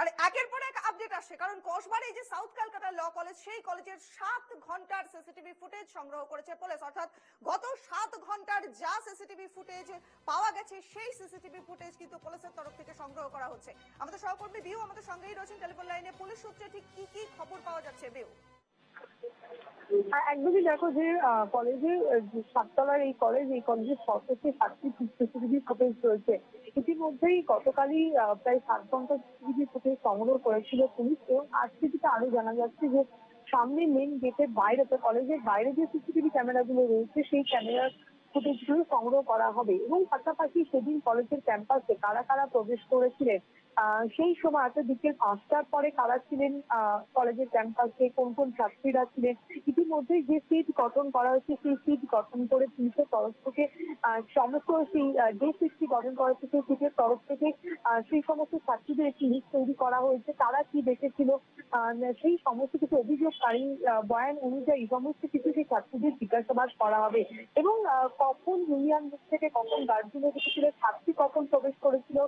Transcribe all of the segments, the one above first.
আর, একের পর এক আপডেট আসছে কারণ কসবার এই যে সাউথ কলকাতা ল কলেজ সেই কলেজের সাত ঘণ্টার সিসিটিভি ফুটেজ সংগ্রহ করেছে পুলিশ অর্থাৎ গত সাত ঘণ্টার যা সিসিটিভি ফুটেজ পাওয়া গেছে, সেই সিসিটিভি ফুটেজ কিন্তু পুলিশের তরফ থেকে সংগ্রহ করা হচ্ছে। আমাদের সহকর্মী বিউ আমাদের সঙ্গেই রয়েছেন টেলিফোন লাইনে। পুলিশ সূত্রে ঠিক কি কি খবর পাওয়া যাচ্ছে বিউ? একদমই দেখো যে কলেজে সাততলার এই কলেজ এই কলেজের সর্বোচ্চ সাতটি সিসিটিভি ফুটেজ রয়েছে। ইতিমধ্যেই গতকালই প্রায় সাত ঘণ্টা সিসিটিভি ফুটেজ সংগ্রহ করেছিল পুলিশ এবং আজকে যেটা আরও জানা যাচ্ছে যে, সামনে মেন গেটের বাইরে তো কলেজের বাইরে যে সিসিটিভি ক্যামেরাগুলো রয়েছে, সেই ক্যামেরার ফুটেজগুলো সংগ্রহ করা হবে। এবং পাশাপাশি সেদিন কলেজের ক্যাম্পাসে কারা কারা প্রবেশ করেছিলেন সেই সময় অর্থাৎ বিকেল পাঁচটার পরে কারা ছিলেন কলেজের ক্যাম্পাসে, কোন কোন ছাত্রীরা ছিলেন ইতিমধ্যে যে সিট গঠন করা হয়েছে, সেই সিট গঠন করে পুলিশের তরফ থেকে সমস্ত সেই যে সিটটি গঠন করা হয়েছে, সেই সিটের তরফ থেকে সেই সমস্ত ছাত্রীদের একটি লিস্ট তৈরি করা হয়েছে তারা কি দেখেছিল সেই সমস্ত কিছু অভিযোগকারী বয়ান অনুযায়ী সমস্ত কিছু সেই ছাত্রীদের জিজ্ঞাসাবাদ করা হবে। এবং কখন ইউনিয়ন থেকে কখন ঢুকেছিল ছাত্রী কখন প্রবেশ করেছিল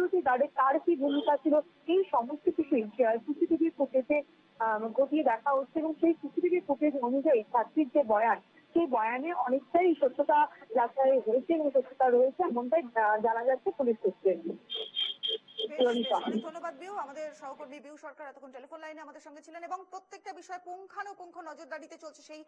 সিকিউরিটি গার্ডে তার কি ভূমিকা ছিল? এই সমস্ত কিছুই সিসিটিভি ফুটেজে গতিয়ে দেখা হচ্ছে এবং সেই সিসিটিভি ফুটেজ অনুযায়ী ছাত্রীর যে বয়ান, সেই বয়ানে অনেকটাই সত্যতা যাচাই হয়েছে এবং সত্যতা রয়েছে, এমনটাই জানা যাচ্ছে পুলিশ সূত্রে। ধন্যবাদ বিউ। আমাদের সহকর্মী বিউ সরকার এতক্ষণ টেলিফোন লাইনে আমাদের সঙ্গে ছিলেন এবং প্রত্যেকটা বিষয় পুঙ্খানুপুঙ্খ নজরদারিতে চলছে সেই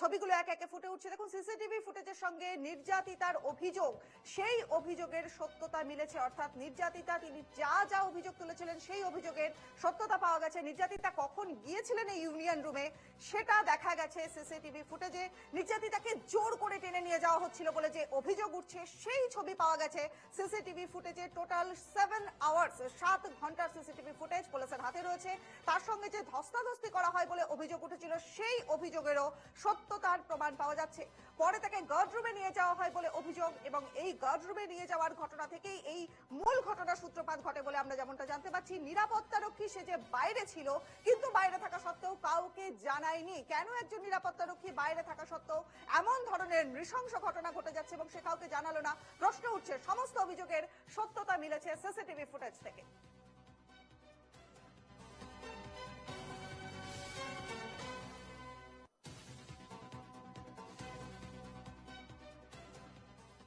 ছবিগুলো এক একে ফুটে উঠছে। দেখুন, সিসিটিভি ফুটেজের সঙ্গে নির্যাতিতার অভিযোগ, সেই অভিযোগের সত্যতা মিলেছে। অর্থাৎ নির্যাতিতা, তিনি যা যা অভিযোগ তুলেছিলেন, সেই অভিযোগের সত্যতা পাওয়া গেছে। নির্যাতিতা কখন গিয়েছিলেন এই ইউনিয়ন রুমে, সেটা দেখা গেছে সিসিটিভি ফুটেজে। নির্যাতিতাকে জোর করে টেনে নিয়ে যাওয়া হচ্ছিল বলে যে অভিযোগ উঠছে, সেই ছবি পাওয়া গেছে সিসিটিভি ফুটেজে। টোটাল সেভেন আওয়ার্স, সাত ঘণ্টার সিসিটিভি ফুটেজ পুলিশের হাতে রয়েছে। তার সঙ্গে যে ধস্তাধস্তি করা হয় বলে অভিযোগ উঠেছিল, সেই অভিযোগেরও সত্যতার প্রমাণ পাওয়া যাচ্ছে। পরে তাকে গার্ড রুমে নিয়ে যাওয়া হয় বলে অভিযোগ, এবং এই গার্ড রুমে নিয়ে যাওয়ার ঘটনা থেকেই এই মূল ঘটনা সূত্রপাত ঘটে বলে আমরা যেমনটা জানতে পারছি নিরাপত্তারক্ষী সে যে বাইরে ছিল, কিন্তু বাইরে থাকা সত্ত্বেও কাউকে জানায়নি। কেন একজন নিরাপত্তা রক্ষী বাইরে থাকা সত্ত্বেও এমন ধরনের নৃশংস ঘটনা ঘটে যাচ্ছে এবং সে কাউকে জানালো না? প্রশ্ন উঠছে, সমস্ত অভিযোগের সত্যতা মিলেছে সিসিটিভি ফুটেজ থেকে।